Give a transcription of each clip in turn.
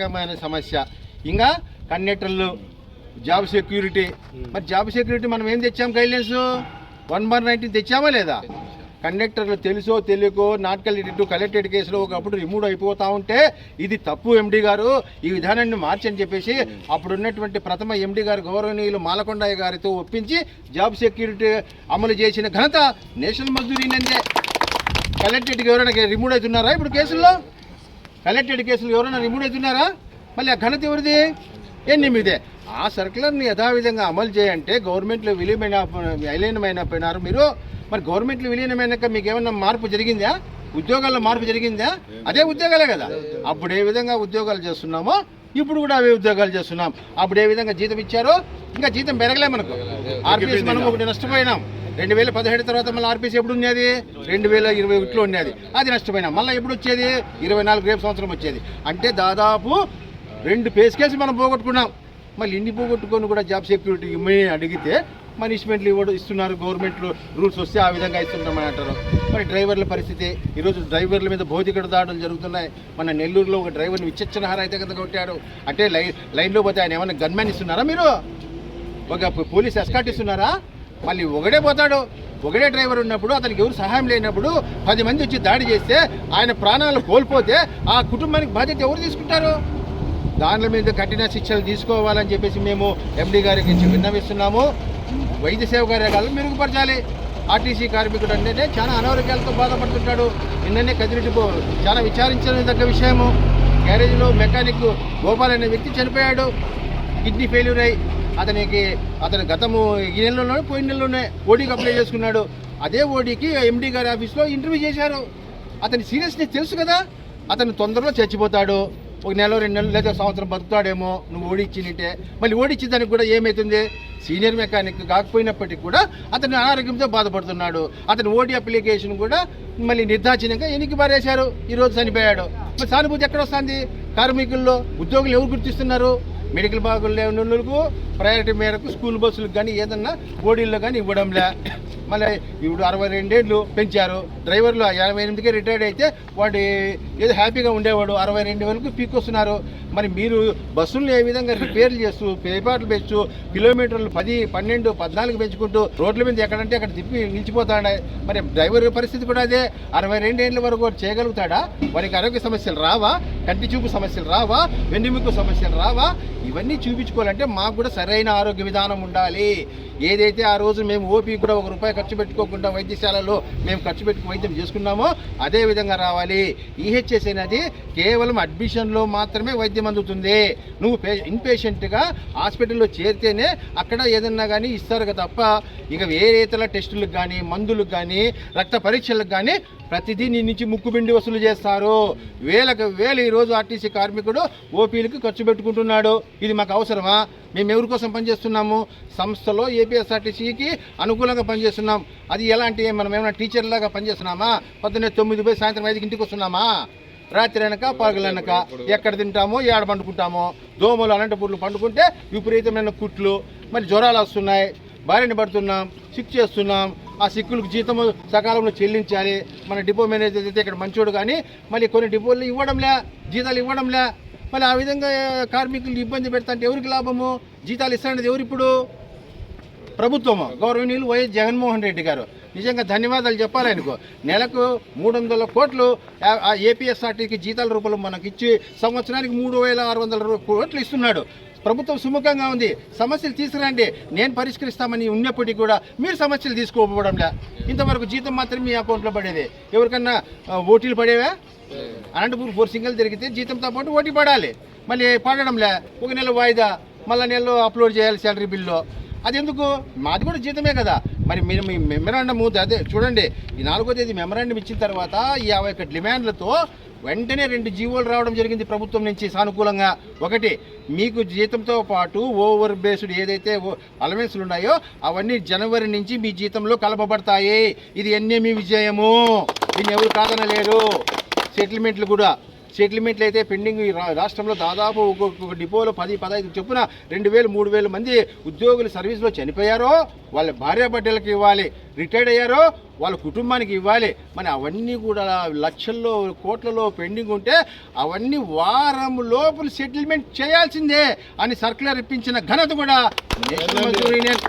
రకమైన సమస్య. ఇంకా కండక్టర్లు జాబ్ సెక్యూరిటీ మరి జాబ్ సెక్యూరిటీ మనం ఏం తెచ్చాం గైడ్లైన్స్ వన్ వన్ నైన్టీన్ తెచ్చామా లేదా? కండక్టర్లు తెలుసో తెలియకో నాట్ కలెక్టెడ్ కలెక్టెడ్ కేసులో ఒకప్పుడు రిమూవ్ అయిపోతా ఉంటే ఇది తప్పు ఎండి గారు. ఈ విధానాన్ని మార్చని చెప్పేసి అప్పుడు ఉన్నటువంటి ప్రథమ ఎండి గారు గౌరవనీయులు మాలకొండయ్య గారితో ఒప్పించి జాబ్ సెక్యూరిటీ అమలు చేసిన ఘనత నేషనల్ మజ్దూర్ యూనియన్దే కలెక్టెడ్కి ఎవరైనా రిమూవ్ అవుతున్నారా ఇప్పుడు కేసుల్లో? కలెక్టెడ్ కేసులు ఎవరైనా రిమూవ్ అవుతున్నారా మళ్ళీ ఆ ఘనత ఎవరిది? ఎన్ని ఆ సర్కులర్ని యథావిధంగా అమలు చేయంటే గవర్నమెంట్లో విలీనమైన విలీనమైనపోయినారు మీరు. మరి గవర్నమెంట్లో విలీనమైనాక మీకు ఏమన్నా మార్పు జరిగిందా? ఉద్యోగాల్లో మార్పు జరిగిందా? అదే ఉద్యోగాలే కదా. అప్పుడు ఏ విధంగా ఉద్యోగాలు చేస్తున్నామో ఇప్పుడు కూడా అవే ఉద్యోగాలు చేస్తున్నాం. అప్పుడు ఏ విధంగా జీతం ఇచ్చారో ఇంకా జీతం పెరగలే మనకు. ఆర్పిఎస్ మనం ఒకటి నష్టపోయినాం. రెండు వేల పదిహేడు తర్వాత మళ్ళీ ఆర్పీసీ ఎప్పుడు ఉన్నది రెండు వేల ఇరవై ఒకటిలో ఉన్నది అది నష్టపోయినాం. మళ్ళీ ఎప్పుడు వచ్చేది? ఇరవై నాలుగు రేపు సంవత్సరం వచ్చేది. అంటే దాదాపు రెండు పే కేసు మనం పోగొట్టుకున్నాం. మళ్ళీ ఇన్ని పోగొట్టుకొని కూడా జాబ్ సెక్యూరిటీ ఇమ్మని అడిగితే పనిష్మెంట్లు ఇవ్వడం ఇస్తున్నారు. గవర్నమెంట్ రూల్స్ వస్తే ఆ విధంగా ఇస్తున్నామని అంటారు. మరి డ్రైవర్ల పరిస్థితి ఈరోజు డ్రైవర్ల మీద భౌతికడు దాడులు జరుగుతున్నాయి. మన నెల్లూరులో ఒక డ్రైవర్ని విచక్షణహార అయితే కదా కొట్టాడు. అంటే లైన్ లైన్లో పోతే ఆయన ఏమైనా గన్మెన్ ఇస్తున్నారా మీరు? ఒక పోలీస్ ఎస్కాట్ ఇస్తున్నారా? మళ్ళీ ఒకడే పోతాడు. ఒకడే డ్రైవర్ ఉన్నప్పుడు అతనికి ఎవరు సహాయం లేనప్పుడు పది మంది వచ్చి దాడి చేస్తే ఆయన ప్రాణాలు కోల్పోతే ఆ కుటుంబానికి బాధ్యత ఎవరు తీసుకుంటారు? దానిల మీద కఠిన శిక్షలు తీసుకోవాలని చెప్పేసి మేము ఎండి గారికి విన్నవిస్తున్నాము. వైద్య సేవ కార్యక్రమాలు మెరుగుపరచాలి. ఆర్టీసీ కార్మికుడు అంటేనే చాలా అనారోగ్యాలతో బాధపడుతుంటాడు. నిన్ననే కదిరిటి చాలా విచారించదగ్గ విషయము. గ్యారేజ్లో మెకానిక్ గోపాల్ అనే వ్యక్తి చనిపోయాడు. కిడ్నీ ఫెయిల్యూర్ అయ్యి అతనికి అతను గతము ఈ నెలలోనే పోయిన నెలలోనే ఓడీకి అప్లై చేసుకున్నాడు. అదే ఓడీకి ఎండీ గారి ఆఫీస్లో ఇంటర్వ్యూ చేశారు. అతని సీరియస్నెస్ తెలుసు కదా? అతను తొందరలో చచ్చిపోతాడు. ఒక నెల రెండు నెలలు లేదా సంవత్సరం బతుకుతాడేమో నువ్వు ఓడిచ్చినట్టే మళ్ళీ ఓడిచ్చిన దానికి కూడా ఏమవుతుంది సీనియర్ మెకానిక్ కాకపోయినప్పటికీ కూడా అతను అనారోగ్యంతో బాధపడుతున్నాడు. అతను ఓడి అప్లికేషన్ కూడా మళ్ళీ నిర్దాచినంగా ఎనికి పారేశారు. ఈరోజు చనిపోయాడు. మరి సానుభూతి ఎక్కడ వస్తుంది? కార్మికుల్లో ఉద్యోగులు ఎవరు గుర్తిస్తున్నారు? మెడికల్ బాగులు లేని ప్రయారిటీ మేరకు స్కూల్ బస్సులకు కానీ ఏదన్నా ఓడీల్లో కానీ ఇవ్వడంలే. మళ్ళీ ఇప్పుడు అరవై రెండేళ్ళు పెంచారు. డ్రైవర్లు ఎనభై ఎనిమిదికే రిటైర్డ్ అయితే వాడు ఏదో హ్యాపీగా ఉండేవాడు. అరవై రెండు వరకు పీక్ వస్తున్నారు. మరి మీరు బస్సులను ఏ విధంగా రిపేర్లు చేస్తూ పేపాట్లు పెంచు కిలోమీటర్లు పది పన్నెండు పద్నాలుగు పెంచుకుంటూ రోడ్ల మీద ఎక్కడంటే అక్కడ తిప్పి నిలిచిపోతాడు? మరి డ్రైవర్ పరిస్థితి కూడా అదే. అరవై రెండేళ్ళ వరకు చేయగలుగుతాడా? వారికి ఆరోగ్య సమస్యలు రావా? కంటి చూపు సమస్యలు రావా? వెన్నుముక్కు సమస్యలు రావా? ఇవన్నీ చూపించుకోవాలంటే మాకు కూడా సరైన ఆరోగ్య విధానం ఉండాలి. ఏదైతే ఆ రోజు మేము ఓపీ కూడా ఒక రూపాయి ఖర్చు పెట్టుకోకుండా వైద్యశాలలో మేము ఖర్చు పెట్టుకు వైద్యం చేసుకున్నామో అదే విధంగా రావాలి. ఈహెచ్ఎస్ అనేది కేవలం అడ్మిషన్లో మాత్రమే వైద్యం అందుతుంది. నువ్వు పే ఇన్పేషెంట్గా హాస్పిటల్లో చేరితేనే అక్కడ ఏదన్నా కానీ ఇస్తారు కదా తప్ప ఇక వేరే ఇతర టెస్టులకు కానీ మందులకు కానీ రక్త పరీక్షలకు కానీ ప్రతిదీ నీ నుంచి ముక్కుబిండి వసూలు చేస్తారు. వేలకు వేలు ఈరోజు ఆర్టీసీ కార్మికుడు ఓపీలకు ఖర్చు పెట్టుకుంటున్నాడు. ఇది మాకు అవసరమా? మేము ఎవరి కోసం పనిచేస్తున్నాము? సంస్థలో ఏపీఎస్ఆర్టీసీకి అనుకూలంగా పనిచేస్తున్నాం. అది ఎలాంటి మనం ఏమైనా టీచర్లాగా పనిచేస్తున్నామా? పొద్దున్నే తొమ్మిది పోయి సాయంత్రం ఐదుకి ఇంటికి వస్తున్నామా? రాత్రి అనక పగలనక ఎక్కడ తింటామో ఏడ పండుకుంటామో? దోమలు అనంతపూర్లు పండుకుంటే విపరీతమైన కుట్లు మరి జ్వరాలు వస్తున్నాయి. బారిన పడుతున్నాం సిక్ చేస్తున్నాం. ఆ సిక్కులకు జీతం సకాలంలో చెల్లించాలి. మన డిపో మేనేజర్ అయితే ఇక్కడ మంచోడు కానీ మళ్ళీ కొన్ని డిపోలు ఇవ్వడంలే జీతాలు ఇవ్వడంలే. మళ్ళీ ఆ విధంగా కార్మికులు ఇబ్బంది పెడతా ఎవరికి లాభము? జీతాలు ఇస్తానది ఎవరు ఇప్పుడు? ప్రభుత్వము? గౌరవనీయులు వైఎస్ జగన్మోహన్ రెడ్డి గారు. నిజంగా ధన్యవాదాలు చెప్పాలి ఆయనకు. నెలకు మూడు వందల కోట్లు ఆ- ఏపీఎస్ఆర్టీకి జీతాల రూపంలో మనకి ఇచ్చి సంవత్సరానికి మూడు వేల ఆరు వందల రూ- కోట్లు ఇస్తున్నాడు. ప్రభుత్వం సుముఖంగా ఉంది. సమస్యలు తీసుకురండి. నేను పరిష్కరిస్తామని ఉన్నప్పటికీ కూడా మీరు సమస్యలు తీసుకోకపోవడంలే. ఇంతవరకు జీతం మాత్రం మీ అకౌంట్లో పడేది. ఎవరికన్నా ఓటీలు పడేవా? అనంతపూర్ ఫోర్ సింగల్ జరిగితే జీతంతో పాటు ఓటీ పడాలి. మళ్ళీ పడడంలే. ఒక నెల వాయిదా. మళ్ళీ నెలలో అప్లోడ్ చేయాలి శాలరీ బిల్లో. అది ఎందుకు మాది కూడా జీతమే కదా. మరి మీరు మీ మెమరాండం అదే చూడండి ఈ నాలుగో తేదీ మెమరాండం ఇచ్చిన తర్వాత ఈ యాభై యొక్క డిమాండ్లతో వెంటనే రెండు జీవోలు రావడం జరిగింది ప్రభుత్వం నుంచి సానుకూలంగా. ఒకటి మీకు జీతంతో పాటు ఓవర్ బేస్డ్ ఏదైతే అలవెన్స్లు ఉన్నాయో అవన్నీ జనవరి నుంచి మీ జీతంలో కలపబడతాయి. ఇది ఎన్ఏమి విజయము. దీన్ని ఎవరు కాదనలేరు సెటిల్మెంట్లు కూడా. సెటిల్మెంట్లు అయితే పెండింగ్ ఈ రాష్ట్రంలో దాదాపు ఒక్కొక్క డిపోలో పది పదహైదు చొప్పున రెండు వేలు మూడు వేల మంది ఉద్యోగులు సర్వీస్లో చనిపోయారో వాళ్ళ భార్య బిడ్డలకు ఇవ్వాలి రిటైర్డ్ అయ్యారో వాళ్ళ కుటుంబానికి ఇవ్వాలి. మరి అవన్నీ కూడా లక్షల్లో కోట్లలో పెండింగ్ ఉంటే అవన్నీ వారం లోపల సెటిల్మెంట్ చేయాల్సిందే అని సర్కులర్ ఇప్పించిన ఘనత కూడా నేషనల్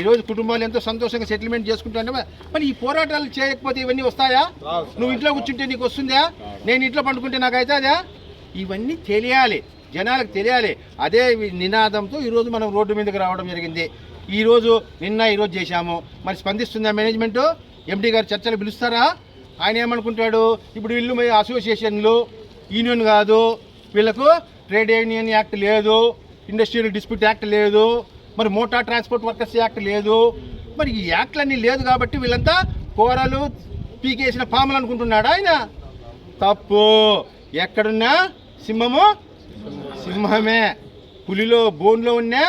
ఈరోజు కుటుంబాలు ఎంతో సంతోషంగా సెటిల్మెంట్ చేసుకుంటానే మరి ఈ పోరాటాలు చేయకపోతే ఇవన్నీ వస్తాయా? నువ్వు ఇంట్లో కూర్చుంటే నీకు వస్తుందా? నేను ఇంట్లో పండుకుంటే నాకు అవుతుందా? ఇవన్నీ తెలియాలి. జనాలకు తెలియాలి. అదే నినాదంతో ఈరోజు మనం రోడ్డు మీదకి రావడం జరిగింది. ఈరోజు నిన్న ఈరోజు చేశాము. మరి స్పందిస్తుందా మేనేజ్మెంట్ ఎండి గారు చర్చలు పిలుస్తారా? ఆయన ఏమనుకుంటాడు? ఇప్పుడు వీళ్ళు అసోసియేషన్లు యూనియన్ కాదు. వీళ్ళకు ట్రేడ్ యూనియన్ యాక్ట్ లేదు. ఇండస్ట్రియల్ డిస్ప్యూట్ యాక్ట్ లేదు. మరి మోటార్ ట్రాన్స్పోర్ట్ వర్కర్స్ యాక్ట్ లేదు. మరి ఈ యాక్ట్లన్నీ లేదు కాబట్టి వీళ్ళంతా కూరలు పీకేసిన పాములు అనుకుంటున్నాడు ఆయన? తప్పు. ఎక్కడున్నా సింహము? సింహమే. పులిలో బోన్లో ఉన్నా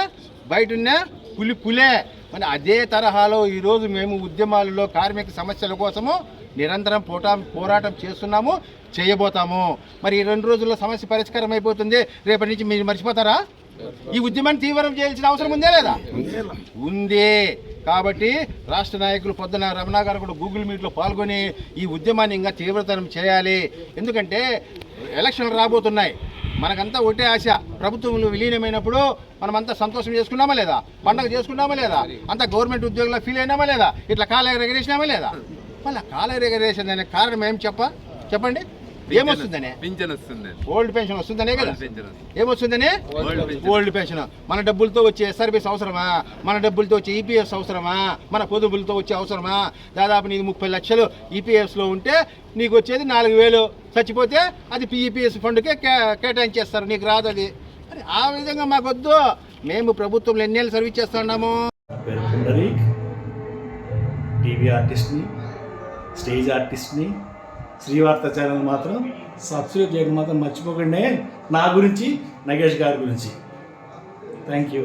బయట ఉన్నా పులి పులే. మరి అదే తరహాలో ఈరోజు మేము ఉద్యమాలలో కార్మిక సమస్యల కోసము నిరంతరం పోటా పోరాటం చేస్తున్నాము చేయబోతాము. మరి ఈ రెండు రోజుల్లో సమస్య పరిష్కారం అయిపోతుంది. రేపటి నుంచి మీరు మర్చిపోతారా? ఈ ఉద్యమాన్ని తీవ్రం చేయాల్సిన అవసరం ఉందే లేదా? ఉంది కాబట్టి రాష్ట్ర నాయకులు పొద్దున రమణ గారు కూడా గూగుల్ మీట్లో పాల్గొని ఈ ఉద్యమాన్ని ఇంకా తీవ్రతరం చేయాలి. ఎందుకంటే ఎలక్షన్లు రాబోతున్నాయి. మనకంతా ఒకటే ఆశ. ప్రభుత్వంలో విలీనమైనప్పుడు మనమంతా సంతోషం చేసుకున్నామా లేదా? పండగ చేసుకున్నామా లేదా? అంతా గవర్నమెంట్ ఉద్యోగులకు ఫీల్ అయినామా లేదా? ఇట్లా కాల ఎగరేసినామా లేదా? మళ్ళీ కాల ఎగరేసిన దానికి కారణం ఏం చెప్ప చెప్పండి? ఏమొస్తుందనే? పింఛన్ వస్తుంది. ఓల్డ్ పెన్షన్ వస్తుందనే కదా. ఏమొస్తుందని? Old pension. మన డబ్బులతో వచ్చే ఎస్ఆర్బీస్ అవసరమా? మన డబ్బులతో వచ్చే ఈపీఎస్ అవసరమా? మన పొదుపులతో వచ్చే అవసరమా? దాదాపు నీకు ముప్పై లక్షలు ఈపీఎస్లో ఉంటే నీకు వచ్చేది నాలుగు వేలు. చచ్చిపోతే అది పిఈపిఎస్ ఫండ్కే కే కేటాయించేస్తారు నీకు రాదు అది. మరి ఆ విధంగా మాకు వద్దు మేము ప్రభుత్వంలో ఎన్నేళ్ళు సర్వీస్ చేస్తా ఉన్నాము? టీవీ ఆర్టిస్ట్ని స్టేజ్ ఆర్టిస్ట్ని శ్రీవార్త ఛానల్ మాత్రం సబ్స్క్రైబ్ చేయడం మాత్రం మర్చిపోకండి. నా గురించి నగేష్ గారి గురించి. Thank you